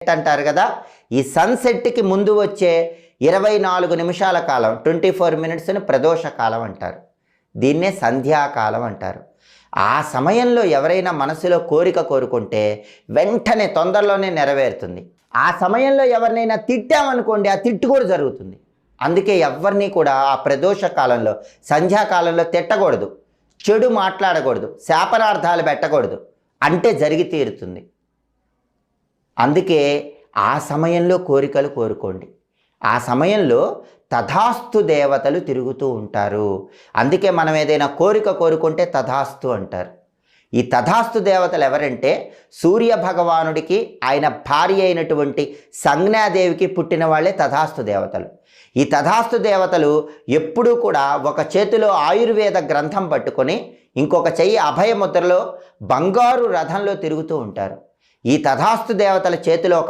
అంటారు కదా ఈ సన్సెట్కి ముందు వచ్చే ఇరవై నాలుగు నిమిషాల కాలం ట్వంటీ ఫోర్ మినిట్స్ని ప్రదోష కాలం అంటారు. దీన్నే సంధ్యాకాలం అంటారు. ఆ సమయంలో ఎవరైనా మనసులో కోరిక కోరుకుంటే వెంటనే తొందరలోనే నెరవేరుతుంది. ఆ సమయంలో ఎవరినైనా తిట్టామనుకోండి ఆ తిట్టు కూడా జరుగుతుంది. అందుకే ఎవరిని కూడా ఆ ప్రదోష కాలంలో సంధ్యాకాలంలో తిట్టకూడదు. చెడు మాట్లాడకూడదు. శాపనార్థాలు పెట్టకూడదు. అంటే జరిగి తీరుతుంది. అందుకే ఆ సమయంలో కోరికలు కోరుకోండి. ఆ సమయంలో తథాస్తు దేవతలు తిరుగుతూ ఉంటారు. అందుకే మనం ఏదైనా కోరిక కోరుకుంటే తథాస్తు అంటారు. ఈ తథాస్తు దేవతలు ఎవరంటే సూర్య భగవానుడికి ఆయన భార్య అయినటువంటి సంజ్ఞాదేవికి పుట్టిన వాళ్ళే తథాస్తు దేవతలు. ఈ తథాస్తు దేవతలు ఎప్పుడూ కూడా ఒక చేతిలో ఆయుర్వేద గ్రంథం పట్టుకొని ఇంకొక చెయ్యి అభయముద్రలో బంగారు రథంలో తిరుగుతూ ఉంటారు. ఈ తథాస్తు దేవతల చేతిలో ఒక